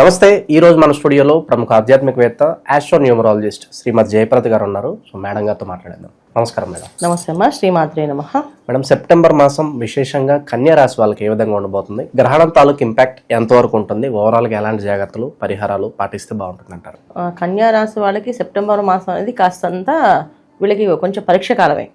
నమస్తే ఈ రోజు మన స్టూడియోలో ప్రముఖ ఆధ్యాత్మికవేత్త ఆస్ట్రో న్యూమరాలజిస్ట్ శ్రీమతి జయప్రద గారు ఉన్నారు. సో మేడం గారితో మాట్లాడేద్దాం. నమస్కారం మేడం. నమస్తే అమ్మా శ్రీమాత్రే నమ. మేడం సెప్టెంబర్ మాసం విశేషంగా కన్యా రాశి వాళ్ళకి ఏ విధంగా ఉండబోతుంది? గ్రహణం తాలూకు ఇంపాక్ట్ ఎంతవరకు ఉంటుంది? ఓవరాల్గా ఎలాంటి జాగ్రత్తలు పరిహారాలు పాటిస్తే బాగుంటుంది అంటారు? కన్యా రాశి వాళ్ళకి సెప్టెంబర్ మాసం అనేది కాస్తంత వీళ్ళకి కొంచెం పరీక్ష కాలమే.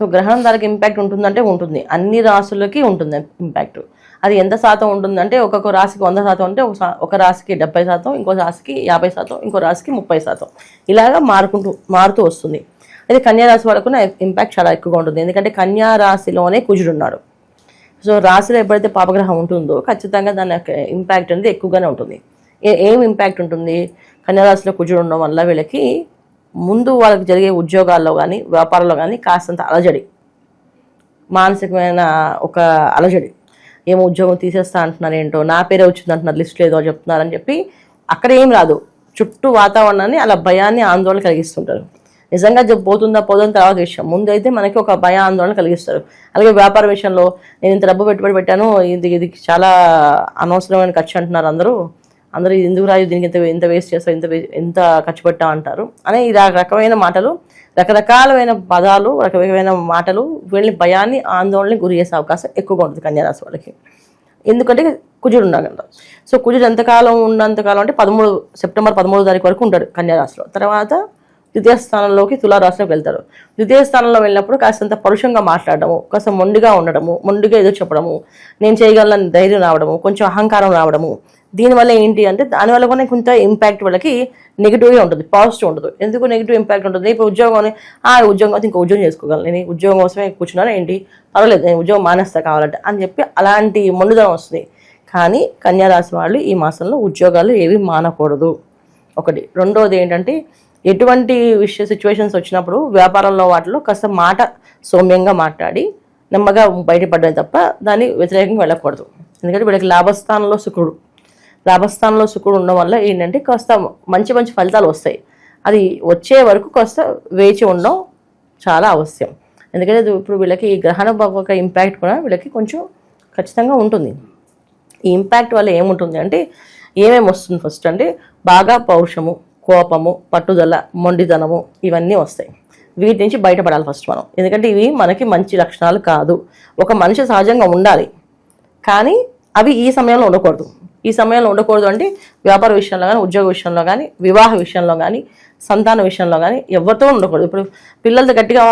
సో గ్రహణం దానికి ఇంపాక్ట్ ఉంటుందంటే ఉంటుంది. అన్ని రాసులకి ఉంటుంది ఇంపాక్ట్. అది ఎంత శాతం ఉంటుందంటే ఒక్కొక్క రాశికి వంద శాతం అంటే ఒక ఒక రాశికి డెబ్బై శాతం ఇంకో రాశికి యాభై శాతం ఇంకో రాశికి ముప్పై శాతం. ఇలాగా మారుకుంటూ మారుతూ వస్తుంది. అయితే కన్యారాశి వాళ్ళకున్న ఇంపాక్ట్ చాలా ఎక్కువగా ఉంటుంది. ఎందుకంటే కన్యారాశిలోనే కుజుడు ఉన్నాడు. సో రాశిలో ఎప్పుడైతే పాపగ్రహం ఉంటుందో ఖచ్చితంగా దాని యొక్క ఇంపాక్ట్ అనేది ఎక్కువగానే ఉంటుంది. ఏ ఏం ఇంపాక్ట్ ఉంటుంది? కన్యారాశిలో కుజుడు ఉండడం వల్ల వీళ్ళకి ముందు వాళ్ళకి జరిగే ఉద్యోగాల్లో కానీ వ్యాపారంలో కానీ కాస్తంత అలజడి. మానసికమైన ఒక అలజడి. ఏమో ఉద్యోగం తీసేస్తా అంటున్నారు ఏంటో నా పేరే వచ్చింది అంటున్నారు లిస్ట్ లేదో చెప్తున్నారని చెప్పి అక్కడ ఏం రాదు. చుట్టూ వాతావరణాన్ని అలా భయాన్ని ఆందోళన కలిగిస్తుంటారు. నిజంగా జబ్బు పోతుందా పోతుందా తర్వాత విషయం. ముందు అయితే మనకి ఒక భయ ఆందోళన కలిగిస్తారు. అలాగే వ్యాపార విషయంలో నేను ఇంత డబ్బు పెట్టుబడి పెట్టాను ఇది ఇది చాలా అనవసరమైన ఖర్చు అంటున్నారు అందరూ. అందరూ ఎందుకు రాజు దీనికి ఇంత ఎంత వేస్ట్ చేస్తావు ఎంత వే- ఎంత ఖర్చు పెట్టావు అంటారు. అనే ఈ రకమైన మాటలు రకరకాలమైన పదాలు రకరకమైన మాటలు వీళ్ళని భయాన్ని ఆందోళనని గురి చేసే అవకాశం ఎక్కువగా ఉంటుంది కన్యారాశి వాళ్ళకి. ఎందుకంటే కుజుడు ఉన్నాడు సో కుజుడు ఎంతకాలం ఉన్నంతకాలం అంటే పదమూడు సెప్టెంబర్ పదమూడు తారీఖు వరకు ఉంటాడు కన్యారాశిలో. తర్వాత ద్వితీయ స్థానంలోకి తులారాశిలోకి వెళ్తారు ద్వితీయ స్థానంలో వెళ్ళినప్పుడు కాస్తంత పరుషంగా మాట్లాడడము కాస్త మొండిగా ఉండడము మొండిగా ఎదురు చెప్పడము నేను చేయగలను ధైర్యం రావడము కొంచెం అహంకారం రావడము దీనివల్ల ఏంటి అంటే దానివల్ల కూడా కొంత ఇంపాక్ట్ వాళ్ళకి నెగిటివ్గా ఉంటుంది పాజిటివ్ ఉండదు. ఎందుకు నెగిటివ్ ఇంపాక్ట్ ఉంటుంది? ఇప్పుడు ఉద్యోగం ఆ ఉద్యోగం అయితే ఇంకో ఉద్యోగం చేసుకోగలను. నేను ఉద్యోగం కోసమే కూర్చున్నాను ఏంటి? పర్వాలేదు నేను ఉద్యోగం మానేస్తా కావాలంటే అని చెప్పి అలాంటి మొండుదనం వస్తుంది. కానీ కన్యారాశి వాళ్ళు ఈ మాసంలో ఉద్యోగాలు ఏవి మానకూడదు. ఒకటి. రెండోది ఏంటంటే ఎటువంటి విషయ సిచ్యువేషన్స్ వచ్చినప్పుడు వ్యాపారంలో వాటిలో కాస్త మాట సౌమ్యంగా మాట్లాడి నెమ్మగా బయటపడడం తప్ప దాన్ని వ్యతిరేకంగా వెళ్ళకూడదు. ఎందుకంటే వీళ్ళకి లాభస్థానంలో శుక్రుడు. లాభస్థానంలో శుక్రుడు ఉండడం వల్ల ఏంటంటే కాస్త మంచి మంచి ఫలితాలు వస్తాయి. అది వచ్చే వరకు కాస్త వేచి ఉండడం చాలా అవశ్యం. ఎందుకంటే ఇప్పుడు వీళ్ళకి ఈ గ్రహణ ఒక ఇంపాక్ట్ కూడా వీళ్ళకి కొంచెం ఖచ్చితంగా ఉంటుంది. ఈ ఇంపాక్ట్ వల్ల ఏముంటుంది అంటే ఏమేమి వస్తుంది ఫస్ట్ అంటే బాగా పౌరుషము కోపము పట్టుదల మొండితనము ఇవన్నీ వస్తాయి. వీటి నుంచి బయటపడాలి ఫస్ట్ మనం. ఎందుకంటే ఇవి మనకి మంచి లక్షణాలు కాదు. ఒక మనిషి సహజంగా ఉండాలి. కానీ అవి ఈ సమయంలో ఉండకూడదు. ఈ సమయంలో ఉండకూడదు అంటే వ్యాపార విషయంలో కానీ ఉద్యోగ విషయంలో కానీ వివాహ విషయంలో కానీ సంతాన విషయంలో కానీ ఎవరితో ఉండకూడదు. ఇప్పుడు పిల్లలతో గట్టిగా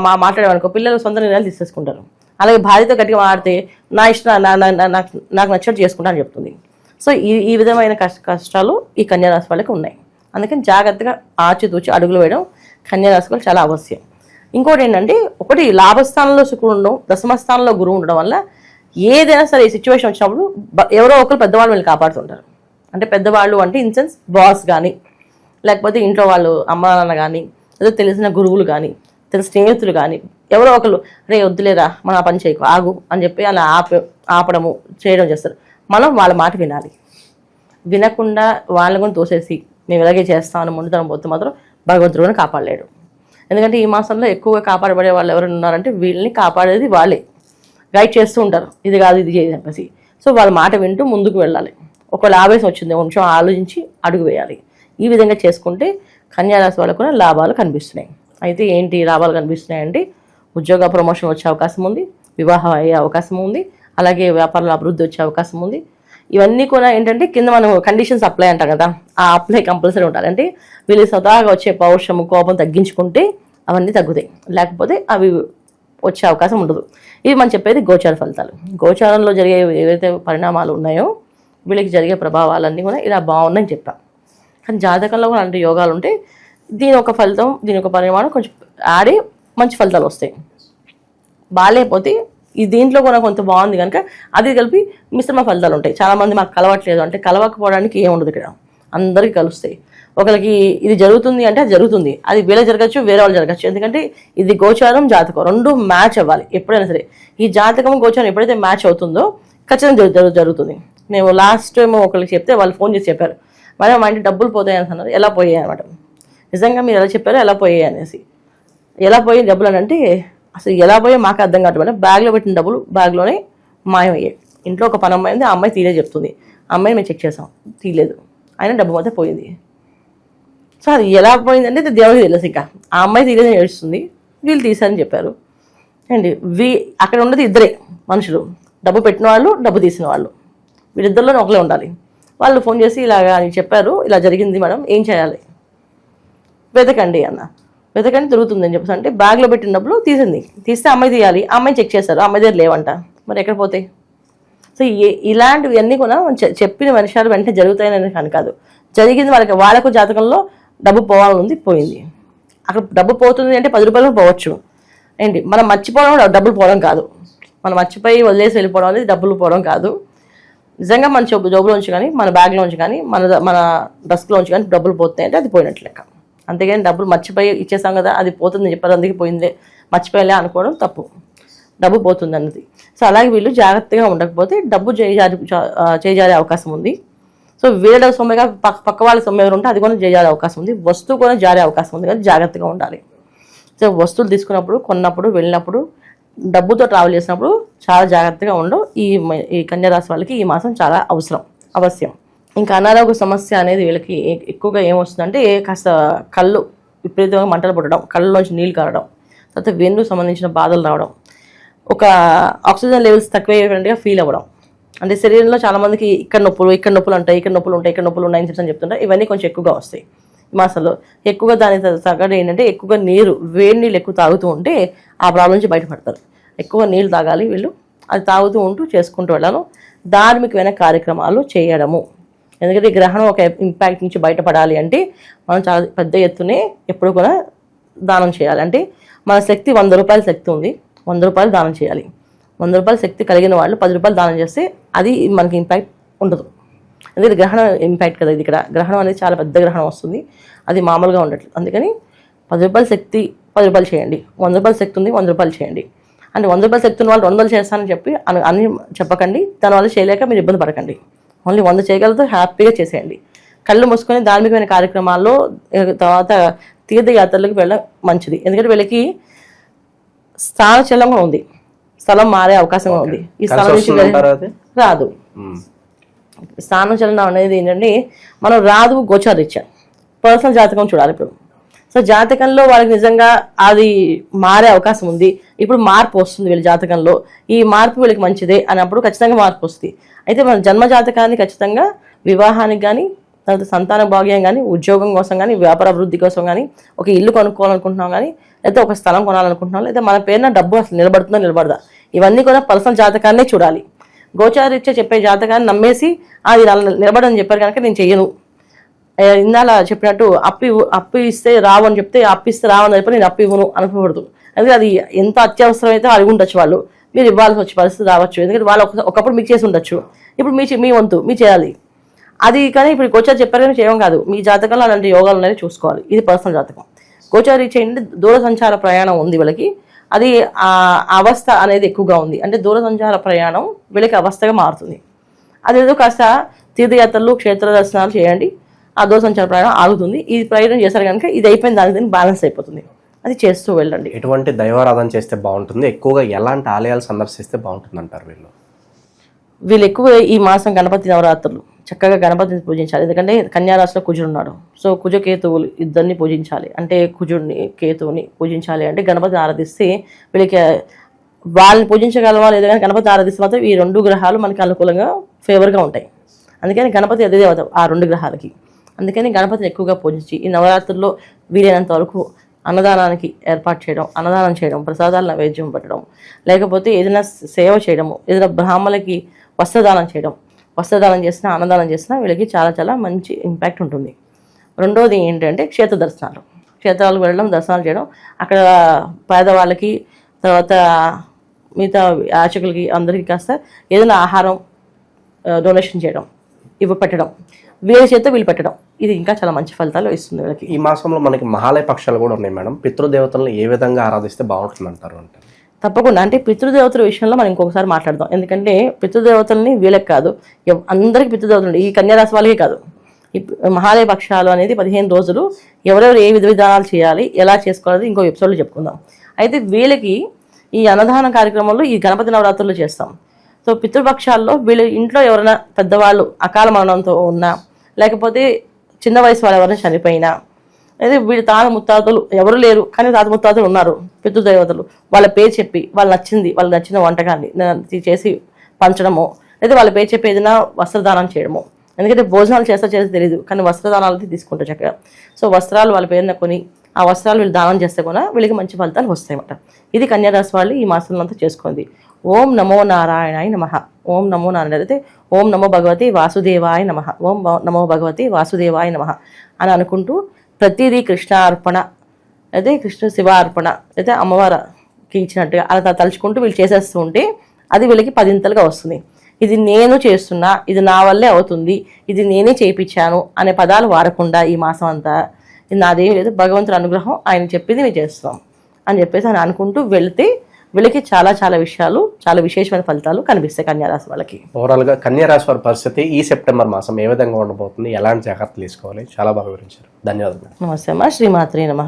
మా మాట్లాడేవనుకో పిల్లలు సొంత నిర్ణయాలు తీసేసుకుంటారు. అలాగే భార్యతో గట్టిగా మాడితే నా ఇష్టం నా- నాకు నాకు నచ్చట్టు చేసుకుంటా అని చెప్తుంది. సో ఈ ఈ విధమైన కష్ట కష్టాలు ఈ కన్యారాశి వాళ్ళకి ఉన్నాయి. అందుకని జాగ్రత్తగా ఆచితూచి అడుగులు వేయడం కన్యారాశి వాళ్ళు చాలా అవసరం ఇంకోటి ఏంటంటే ఒకటి లాభస్థానంలో శుక్రుడు ఉండడం దశమ స్థానంలో గురువు ఉండడం వల్ల ఏదైనా సరే ఈ సిచ్యువేషన్ వచ్చినప్పుడు ఎవరో ఒకరు పెద్దవాళ్ళు వీళ్ళు కాపాడుతుంటారు. అంటే పెద్దవాళ్ళు అంటే ఇన్ సెన్స్ బాస్ కానీ లేకపోతే ఇంట్లో వాళ్ళు అమ్మ నాన్న కానీ ఏదో తెలిసిన గురువులు కానీ తెలిసిన స్నేహితులు కానీ ఎవరో ఒకరు రే వద్దులేరా మన ఆ పని చేయకు ఆగు అని చెప్పి అలా ఆప ఆపడము చేయడం చేస్తారు. మనం వాళ్ళ మాట వినాలి. వినకుండా వాళ్ళని కూడా తోసేసి మేము ఇలాగే చేస్తామని ముందుతరం పోతే మాత్రం భగవంతుడు కూడా కాపాడలేడు. ఎందుకంటే ఈ మాసంలో ఎక్కువగా కాపాడబడే వాళ్ళు ఎవరైనా ఉన్నారంటే వీళ్ళని కాపాడేది వాళ్ళే. గైడ్ చేస్తూ ఉంటారు. ఇది కాదు ఇది చేయదు చెప్పేసి సో వాళ్ళ మాట వింటూ ముందుకు వెళ్ళాలి. ఒకవేళ ఆవేశం వచ్చింది ఒక నిమిషం ఆలోచించి అడుగు వేయాలి. ఈ విధంగా చేసుకుంటే కన్యారాశి వాళ్ళకు కూడా లాభాలు కనిపిస్తున్నాయి. అయితే ఏంటి లాభాలు కనిపిస్తున్నాయి అంటే ఉద్యోగ ప్రమోషన్ వచ్చే అవకాశం ఉంది వివాహం అయ్యే అవకాశం ఉంది అలాగే వ్యాపారంలో అభివృద్ధి వచ్చే అవకాశం ఉంది. ఇవన్నీ కూడా ఏంటంటే కింద మనం కండిషన్స్ అప్లై అంటాం కదా ఆ అప్లై కంపల్సరీ ఉండాలి. అంటే వీళ్ళు సదాగా వచ్చే పౌరుషము కోపం తగ్గించుకుంటే అవన్నీ తగ్గుతాయి. లేకపోతే అవి వచ్చే అవకాశం ఉండదు. ఇవి మనం చెప్పేది గోచార ఫలితాలు. గోచారంలో జరిగే ఏవైతే పరిణామాలు ఉన్నాయో వీళ్ళకి జరిగే ప్రభావాలన్నీ కూడా ఇలా బాగున్నాయని చెప్పాం. కానీ జాతకంలో కూడా అలాంటి యోగాలు ఉంటే దీని ఒక ఫలితం దీని ఒక పరిమాణం కొంచెం ఆడి మంచి ఫలితాలు వస్తాయి. బాగాలేకపోతే ఈ దీంట్లో కూడా కొంత బాగుంది కనుక అది కలిపి మిశ్రమ ఫలితాలు ఉంటాయి. చాలామంది మాకు కలవట్లేదు అంటే కలవకపోవడానికి ఏం ఉండదు ఇక్కడ. అందరికీ కలుస్తాయి. ఒకరికి ఇది జరుగుతుంది అంటే అది జరుగుతుంది. అది వీళ్ళ జరగచ్చు వేరే వాళ్ళు జరగచ్చు. ఎందుకంటే ఇది గోచారం జాతకం. రెండు మ్యాచ్ అవ్వాలి. ఎప్పుడైనా సరే. ఈ జాతకం గోచారం ఎప్పుడైతే మ్యాచ్ అవుతుందో ఖచ్చితంగా జరుగుతుంది. మేము లాస్ట్ టైం ఒకరికి చెప్తే వాళ్ళు ఫోన్ చేసి చెప్పారు. మరి మా ఇంటి డబ్బులు పోతాయి అన్నారు. ఎలా పోయాయి అనమాట. నిజంగా మీరు ఎలా చెప్పారో ఎలా పోయాయి అనేసి. ఎలా పోయి డబ్బులు అని అంటే అసలు ఎలా పోయో మాకు అర్థం కావట్లేదు బ్యాగ్లో పెట్టిన డబ్బులు బ్యాగ్లోనే మాయమయ్యాయి. ఇంట్లో ఒక పని అమ్మాయి ఉంది. ఆ అమ్మాయి తీరే చెప్తుంది. అమ్మాయిని మేము చెక్ చేసాం. తీయలేదు. అయినా డబ్బు మాత్రం పోయింది. సో అది ఎలా పోయిందంటే దేవుడికి తెలుసు ఇంకా. ఆ అమ్మాయి తీయలేదని ఏడుస్తుంది. వీళ్ళు తీసారని చెప్పారు. అండి వీ అక్కడ ఉన్నది ఇద్దరే మనుషులు. డబ్బు పెట్టిన వాళ్ళు డబ్బు తీసిన వాళ్ళు. వీళ్ళిద్దరిలోనే ఒకలే ఉండాలి. వాళ్ళు ఫోన్ చేసి ఇలాగా అని చెప్పారు. ఇలా జరిగింది మేడం ఏం చేయాలి? వెతకండి అన్న. వెతకండి తిరుగుతుందని చెప్పేసి. అంటే బ్యాగ్లో పెట్టిన డబ్బులు తీసింది. తీస్తే అమ్మాయి తీయాలి. ఆ అమ్మాయి చెక్ చేశారు. అమ్మాయి దగ్గర లేవంట. మరి ఎక్కడ పోతాయి సో ఇలాంటివన్నీ కూడా చెప్పిన మనుషాలు వెంటనే జరుగుతాయని కానీ కాదు. జరిగింది వాళ్ళకి వాళ్ళకు జాతకంలో డబ్బు పోవాలని ఉంది పోయింది. అక్కడ డబ్బు పోతుంది అంటే పది రూపాయలు పోవచ్చు. ఏంటి? మనం మర్చిపోవడం డబ్బులు పోవడం కాదు. మనం మర్చిపోయి వదిలేసి వెళ్ళిపోవడం అనేది డబ్బులు పోవడం కాదు. నిజంగా మన జోబు జోబులోంచి కానీ మన బ్యాగ్లోంచి కానీ మన మన డస్క్లోంచి కానీ డబ్బులు పోతాయి అంటే అది పోయినట్లు లెక్క. అంతేగాని డబ్బులు మర్చిపోయి ఇచ్చేసాం కదా అది పోతుంది చెప్పారు అందుకే పోయిందే మర్చిపోయలే అనుకోవడం తప్పు. డబ్బు పోతుంది అన్నది. సో అలాగే వీళ్ళు జాగ్రత్తగా ఉండకపోతే డబ్బు చేజారి చేయజారే అవకాశం ఉంది. సో వీళ్ళ సొమ్మెగా పక్క పక్క వాళ్ళ సొమ్మె ఎవరు ఉంటే అది కూడా చేజారే అవకాశం ఉంది. వస్తువు కూడా జారే అవకాశం ఉంది కానీ జాగ్రత్తగా ఉండాలి. సో వస్తువులు తీసుకున్నప్పుడు కొన్నప్పుడు వెళ్ళినప్పుడు డబ్బుతో ట్రావెల్ చేసినప్పుడు చాలా జాగ్రత్తగా ఉండు. ఈ ఈ కన్యారాశి వాళ్ళకి ఈ మాసం చాలా అవసరం అవశ్యం. ఇంకా అనారోగ్య సమస్య అనేది వీళ్ళకి ఎక్కువగా ఏమొస్తుందంటే కాస్త కళ్ళు విపరీతంగా మంటలు పుట్టడం కళ్ళలోంచి నీళ్ళు కారడం తర్వాత వెన్ను సంబంధించిన బాధలు రావడం ఒక ఆక్సిజన్ లెవెల్స్ తక్కువ ఫీల్ అవ్వడం అంటే శరీరంలో చాలామందికి ఇక్కడ నొప్పులు ఇక్కడ నొప్పులు ఉంటాయి ఇక్కడ నొప్పులు ఉంటాయి ఇక్కడ నొప్పులు ఉన్నాయని చెప్పి చెప్తుంటారు. ఇవన్నీ కొంచెం ఎక్కువగా వస్తాయి. మాసంలో ఎక్కువగా దాని తగ్గడం ఏంటంటే ఎక్కువగా నీరు వేడి నీళ్ళు ఎక్కువ తాగుతూ ఉంటే ఆ ప్రాబ్లం నుంచి బయటపడతారు. ఎక్కువ నీళ్ళు తాగాలి వీళ్ళు. అది తాగుతూ ఉంటూ చేసుకుంటూ వెళ్ళాను. ధార్మికమైన కార్యక్రమాలు చేయడము. ఎందుకంటే ఈ గ్రహణం ఒక ఇంపాక్ట్ నుంచి బయటపడాలి అంటే మనం చాలా పెద్ద ఎత్తునే ఎప్పుడు కూడా దానం చేయాలి. అంటే మన శక్తి వంద రూపాయల శక్తి ఉంది. వంద రూపాయలు దానం చేయాలి. వంద రూపాయల శక్తి కలిగిన వాళ్ళు పది రూపాయలు దానం చేస్తే అది మనకి ఇంపాక్ట్ ఉండదు. ఎందుకంటే గ్రహణం ఇంపాక్ట్ కదా ఇది ఇక్కడ. గ్రహణం అనేది చాలా పెద్ద గ్రహణం వస్తుంది. అది మామూలుగా ఉండట్లేదు. అందుకని పది రూపాయల శక్తి పది రూపాయలు చేయండి. వంద రూపాయల శక్తి ఉంది వంద రూపాయలు చేయండి. అంటే వంద రూపాయల శక్తి ఉన్న వాళ్ళు రెండు వందలు చేస్తానని చెప్పి అని అని చెప్పకండి. దానివల్ల చేయలేక మీరు ఇబ్బంది పడకండి. ఓన్లీ వంద చేయగలతో హ్యాపీగా చేసేయండి. కళ్ళు మూసుకొని ధార్మికమైన కార్యక్రమాల్లో తర్వాత తీర్థయాత్రలకు వెళ్ళడం మంచిది. ఎందుకంటే వీళ్ళకి స్థాన ఉంది. స్థలం మారే అవకాశం ఉంది. ఈ స్థలం నుంచి రాదు. స్థానం చలనం అనేది ఏంటంటే మనం రాదు గోచారీత్యా పర్సనల్ జాతకం చూడాలి ఇప్పుడు. సో జాతకంలో వాళ్ళకి నిజంగా అది మారే అవకాశం ఉంది. ఇప్పుడు మార్పు వస్తుంది వీళ్ళ జాతకంలో. ఈ మార్పు వీళ్ళకి మంచిదే అన్నప్పుడు ఖచ్చితంగా మార్పు వస్తుంది. అయితే మన జన్మ జాతకాన్ని ఖచ్చితంగా వివాహానికి కానీ తర్వాత సంతాన భాగ్యం కానీ ఉద్యోగం కోసం కానీ వ్యాపార అభివృద్ధి కోసం కానీ ఒక ఇల్లు కొనుక్కోవాలనుకుంటున్నాం కానీ లేదా ఒక స్థలం కొనాలనుకుంటున్నాం లేదా మన పేరున డబ్బు అసలు నిలబడుతుందో నిలబడదా? ఇవన్నీ కూడా పర్సనల్ జాతకాన్నే చూడాలి. గోచారీత్యా చెప్పే జాతకాన్ని నమ్మేసి అది నిలబడని చెప్పారు కనుక నేను చెయ్యను. ఇందాల చెప్పినట్టు అప్పు అప్పు ఇస్తే రావు అని చెప్తే అప్పు ఇస్తే రావు అని చెప్పి నేను అప్పు ఇవ్వను అనుకోకూడదు అందుకే అది ఎంత అత్యవసరమైతే అడిగి ఉండొచ్చు వాళ్ళు. మీరు ఇవ్వాల్సి వచ్చే పరిస్థితి రావచ్చు. ఎందుకంటే వాళ్ళు ఒకప్పుడు మీకు చేసి ఉండొచ్చు. ఇప్పుడు మీ మీ వంతు మీ చేయాలి. అది కానీ ఇప్పుడు గోచారి చెప్పారు కానీ చేయడం కాదు. మీ జాతకంలో అలాంటి యోగాలు అనేవి చూసుకోవాలి. ఇది పర్సనల్ జాతకం. గోచారి చేయండి దూర సంచార ప్రయాణం ఉంది వీళ్ళకి. అది ఆ అవస్థ అనేది ఎక్కువగా ఉంది. అంటే దూర సంచార ప్రయాణం వీళ్ళకి అవస్థగా మారుతుంది. అదేదో కాస్త తీర్థయాత్రలు క్షేత్ర దర్శనాలు చేయండి. ఆ దూర సంచార ప్రయాణం ఆగుతుంది. ఈ ప్రయాణం చేశారు కనుక ఇది అయిపోయిన దానికి దీనికి బ్యాలెన్స్ అయిపోతుంది. అది చేస్తూ వెళ్ళండి. ఎటువంటి దైవారాధన చేస్తే బాగుంటుంది? ఎక్కువగా ఎలాంటి ఆలయాలు సందర్శిస్తే బాగుంటుంది అంటారు వీళ్ళు? వీళ్ళు ఎక్కువ ఈ మాసం గణపతి నవరాత్రులు. చక్కగా గణపతిని పూజించాలి. ఎందుకంటే కన్యారాశిలో కుజుడు ఉన్నాడు. సో కుజ కేతువులు ఇద్దరిని పూజించాలి. అంటే కుజుడిని కేతువుని పూజించాలి అంటే గణపతిని ఆరాధిస్తే వీళ్ళకి వాళ్ళని పూజించగలవా లేదా కానీ గణపతి ఆరాధిస్తే మాత్రం ఈ రెండు గ్రహాలు మనకి అనుకూలంగా ఫేవర్గా ఉంటాయి. అందుకని గణపతి అదే దేవత ఆ రెండు గ్రహాలకి. అందుకని గణపతిని ఎక్కువగా పూజించి ఈ నవరాత్రుల్లో వీలైనంత వరకు అన్నదానానికి ఏర్పాటు చేయడం అన్నదానం చేయడం ప్రసాదాల నైవేద్యం పెట్టడం లేకపోతే ఏదైనా సేవ చేయడము ఏదైనా బ్రాహ్మణులకి వస్త్రదానం చేయడం వస్త్రదానం చేసినా అన్నదానం చేసినా వీళ్ళకి చాలా చాలా మంచి ఇంపాక్ట్ ఉంటుంది. రెండోది ఏంటంటే క్షేత్ర దర్శనాలు. క్షేత్రాలకు వెళ్ళడం దర్శనాలు చేయడం. అక్కడ పేదవాళ్ళకి తర్వాత మిగతా యాచకులకి అందరికీ కాస్త ఏదైనా ఆహారం డొనేషన్ చేయడం ఇవ్వ పెట్టడం వీళ్ళ చేత వీళ్ళు పెట్టడం. ఇది ఇంకా చాలా మంచి ఫలితాలు ఇస్తుంది వీళ్ళకి. ఈ మాసంలో మనకి మహాలయ పక్షాలు కూడా ఉన్నాయి మేడం. పితృదేవతలను ఏ విధంగా ఆరాధిస్తే బాగుంటుంది అంటారు అంటే? తప్పకుండా. అంటే పితృదేవతల విషయంలో మనం ఇంకొకసారి మాట్లాడదాం. ఎందుకంటే పితృదేవతల్ని వీళ్ళకి కాదు అందరికీ పితృదేవతలు ఈ కన్యారాశి వాళ్ళకే కాదు. ఈ మహాలయ పక్షాలు అనేది పదిహేను రోజులు ఎవరెవరు ఏ విధ విధానాలు చేయాలి ఎలా చేసుకోవాలి ఇంకో ఎపిసోడ్లో చెప్పుకుందాం. అయితే వీళ్ళకి ఈ అన్నదాన కార్యక్రమంలో ఈ గణపతి నవరాత్రులు చేస్తాం. సో పితృపక్షాల్లో వీళ్ళు ఇంట్లో ఎవరైనా పెద్దవాళ్ళు అకాల మరణంతో ఉన్నా లేకపోతే చిన్న వయసు వాళ్ళు ఎవరైనా చనిపోయినా అయితే వీళ్ళ తాత ముత్తాతలు ఎవరు లేరు కానీ తాత ముత్తాతలు ఉన్నారు పితృదేవతలు. వాళ్ళ పేరు చెప్పి వాళ్ళు నచ్చింది వాళ్ళు నచ్చిన వంటకాన్ని చేసి పంచడము. లేదా వాళ్ళ పేరు చెప్పి ఏదైనా వస్త్రదానం చేయడము. ఎందుకంటే భోజనాలు చేస్తా చేస్తే తెలియదు కానీ వస్త్రదానాలు అయితే తీసుకుంటారు చక్కగా. సో వస్త్రాలు వాళ్ళ పేరున కొని ఆ వస్త్రాలు వీళ్ళు దానం చేస్తే కూడా వీళ్ళకి మంచి ఫలితాలు వస్తాయన్నమాట. ఇది కన్యారాశి వాళ్ళు ఈ మాసంలో అంతా చేసుకోండి. ఓం నమో నారాయణాయ నమ. ఓం నమో నారాయణ అయితే ఓం నమో భగవతి వాసుదేవాయ నమ. ఓం నమో భగవతి వాసుదేవాయ నమ అని అనుకుంటూ ప్రతిదీ కృష్ణ అర్పణ అయితే కృష్ణ శివ అర్పణ అయితే అమ్మవారికి ఇచ్చినట్టుగా అలా తలుచుకుంటూ వీళ్ళు చేసేస్తూ ఉంటే అది వీళ్ళకి పదింతలుగా వస్తుంది. ఇది నేను చేస్తున్నా ఇది నా వల్లే అవుతుంది ఇది నేనే చేయించాను అనే పదాలు వాడకుండా ఈ మాసం అంతా. ఇది నాదేం లేదు భగవంతుడి అనుగ్రహం ఆయన చెప్పింది మేము చేస్తాం అని చెప్పేసి అని అనుకుంటూ వెళితే వీళ్ళకి చాలా చాలా విషయాలు చాలా విశేషమైన ఫలితాలు కనిపిస్తాయి కన్యారాశి వాళ్ళకి. ఓవరాల్గా కన్యా రాశి వారి పరిస్థితి ఈ సెప్టెంబర్ మాసం ఏ విధంగా ఉండబోతుంది ఎలాంటి జాగ్రత్తలు తీసుకోవాలి చాలా బాగా వివరించారు. ధన్యవాదాలు నమస్తే అమ్మా శ్రీమాత్రి నమ.